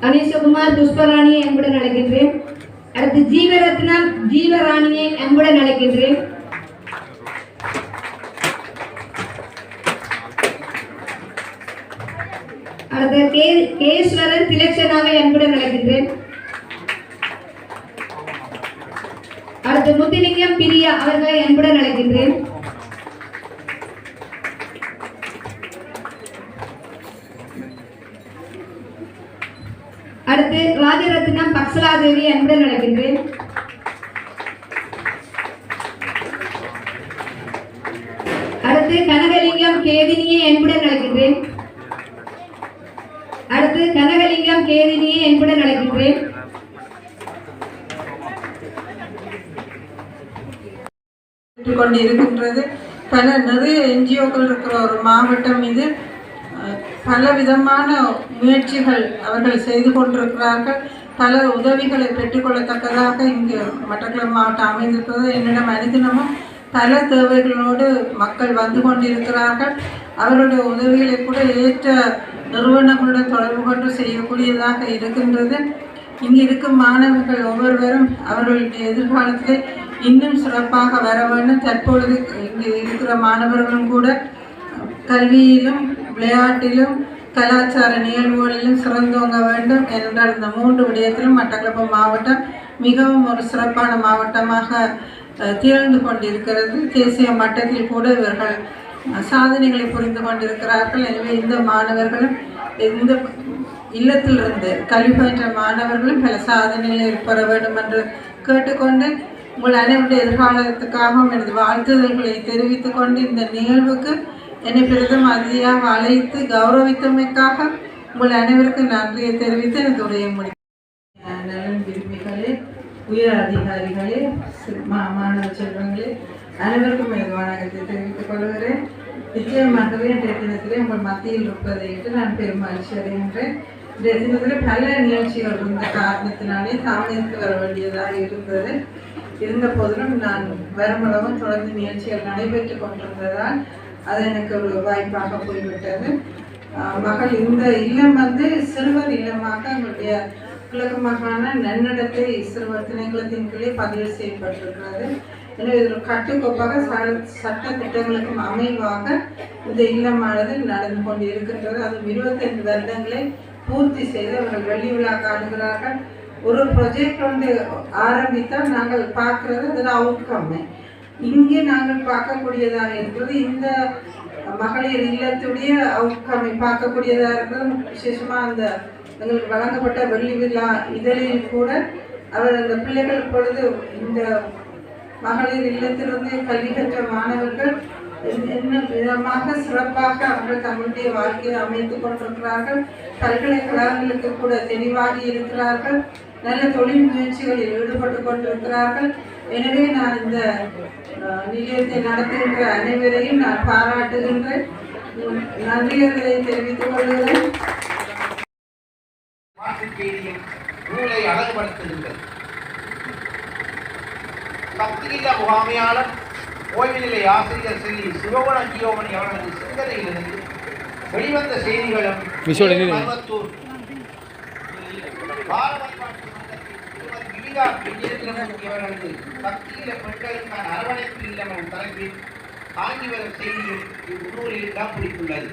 கணேசகுமார் புஷ்பராணியை அன்புடன் அழைக்கின்றேன் அடுத்து ஜீவரத்னம் ஜீவராணியை அன்புடன் அழைக்கின்றேன் அடுத்து கே கேஸ்வரன் திலக்ஷனாவை அன்புடன் அழைக்கின்றேன் அடுத்து முத்துலிங்கம் பிரியா அவர்களை அன்புடன் அழைக்கின்றேன் அடுத்து ராஜரத்னம் பக்ஸலாதேவி அன்புடன் நடக்கின்றேன். அடுத்து கனகலிங்கம் கேதினியை அன்புடன் நடக்கின்றேன். அடுத்து கனகலிங்கம் கேதினியை அன்புடன் நடக்கின்றேன். கொண்டு இருக்கின்றது பல நிறைய என்ஜிஓக்கள் இருக்கிற ஒரு மாவட்டம் இது. பல விதமான முயற்சிகள் அவர்கள் செய்து கொண்டிருக்கிறார்கள். பல உதவிகளை பெற்றுக்கொள்ளத்தக்கதாக இங்கு மட்டக்குளம் மாவட்டம் அமைந்திருக்கிறது. என்னிடம் அனுதினமும் பல தேவைகளோடு மக்கள் வந்து கொண்டிருக்கிறார்கள். அவருடைய உதவிகளை கூட ஏற்ற நிறுவனங்களுடன் தொடர்பு கொண்டு செய்யக்கூடியதாக இருக்கின்றது. இங்கு இருக்கும் மாணவர்கள் ஒவ்வொருவரும் அவர்களுடைய எதிர்காலத்தில் இன்னும் சிறப்பாக வர வேண்டும். தற்பொழுது இங்கு இருக்கிற மாணவர்களும் கூட கல்வியிலும் விளையாட்டிலும் கலாச்சார நிகழ்வுகளிலும் சிறந்தோங்க வேண்டும் என்றால் இந்த மூன்று விடயத்திலும் மட்டக்களப்பு மாவட்டம் மிகவும் ஒரு சிறப்பான மாவட்டமாக திகழ்ந்து கொண்டிருக்கிறது. தேசிய மட்டத்தில் கூட இவர்கள் சாதனைகளை புரிந்து கொண்டிருக்கிறார்கள். எனவே இந்த மாணவர்களும் இந்த இல்லத்திலிருந்து கல்வி பயின்ற மாணவர்களும் பல சாதனைகளை பெற வேண்டும் என்று கேட்டுக்கொண்டு உங்கள் அனைவருடைய எதிர்காலத்துக்காகவும் எனது வாழ்த்துதல்களை தெரிவித்துக்கொண்டு இந்த நிகழ்வுக்கு என்னை பெரிதும் அதிதியாக அழைத்து கௌரவித்தமைக்காக உங்கள் அனைவருக்கும் நன்றியை தெரிவித்து எனக்கு உரையை முடி நலன் விரும்பிகளே உயர் அதிகாரிகளே மா- மாணவ செல்வங்களே அனைவருக்கும் எனது வணக்கத்தை தெரிவித்துக் கொள்கிறேன். நிச்சயமாகவே இன்றைய தினத்திலே உங்கள் மத்தியில் இருப்பதை என்று நான் பெருமகிழ்ச்சி அடைகின்றேன். இன்றைய தினத்தில் பல நிகழ்ச்சிகள் இருந்த காரணத்தினாலே தாமதித்து வர வேண்டியதாக இருந்தது. இருந்த போதிலும் நான் வருமளவும் தொடர்ந்து நிகழ்ச்சிகள் நடைபெற்று கொண்டிருந்ததால் அது எனக்கு ஒரு வாய்ப்பாக போய்விட்டது. மகள் இந்த இல்லம் வந்து சிறுவர் இல்லமாக எங்களுடைய கிழக்கு மாகாண நன்னடத்தை சிறுவர் திணைக்களத்தின் கீழே பதிவு செய்யப்பட்டிருக்கிறது. எனவே இது ஒரு கட்டுக்கோப்பாக ச- சட்ட திட்டங்களுக்கும் அமைவாக இந்த இல்லமானது நடந்து கொண்டு இருக்கின்றது அது இருபத்தைந்து வருடங்களை பூர்த்தி செய்து அவர்கள் வெள்ளி விழா காணுகிறார்கள் ஒரு ப்ரொஜெக்ட் வந்து ஆரம்பித்தால் நாங்கள் பார்க்கறது அதில் அவுட்கம்மை இங்கே நாங்கள் பார்க்கக்கூடியதாக இருக்கிறது. இந்த மகளிர் இல்லத்துடைய அவுட்கம்மை பார்க்கக்கூடியதாக இருக்கிறது. விசேஷமாக அந்த எங்களுக்கு வழங்கப்பட்ட வெள்ளி விழா இதழில் கூட அவர் அந்த பிள்ளைகள் பொழுது இந்த மகளிர் இல்லத்திலிருந்து கல்வி கற்ற மாணவர்கள் என்ன- என்ன விதமாக சிறப்பாக அவர்கள் தங்களுடைய வாழ்க்கையை அமைத்துக் கொண்டிருக்கிறார்கள். பல்கலைக்கழகங்களுக்கு கூட தெளிவாகி இருக்கிறார்கள். நல்ல தொழில் முயற்சிகளில் ஈடுபட்டு கொண்டிருக்கிறார்கள். எனவே நான் இந்த நிலையத்தை நடத்துகின்ற அனைவரையும் நான் பாராட்டுகின்றேன். நன்றிகளை தெரிவித்துக் கொள்கிறேன். நூலை அழகுபடுத்துகின்றது. பக்தியில்லா முகாமையாளர் ஓய்வு நிலை ஆசிரியர் ஸ்ரீ சிவகுண ஜீவமணி அவர்களது சிந்தனையிலிருந்து வெளிவந்த செய்திகளும் விஷுவல் திருமதி வினிதா விஜயேந்திரமூர்த்தி அவர்களது பக்தியில பெண்களுக்கான அரவணைப்பு இல்லம் தலைப்பில் ஆங்கி வரும் செய்தியும் இந்நூலில் தான் பிடித்துள்ளது.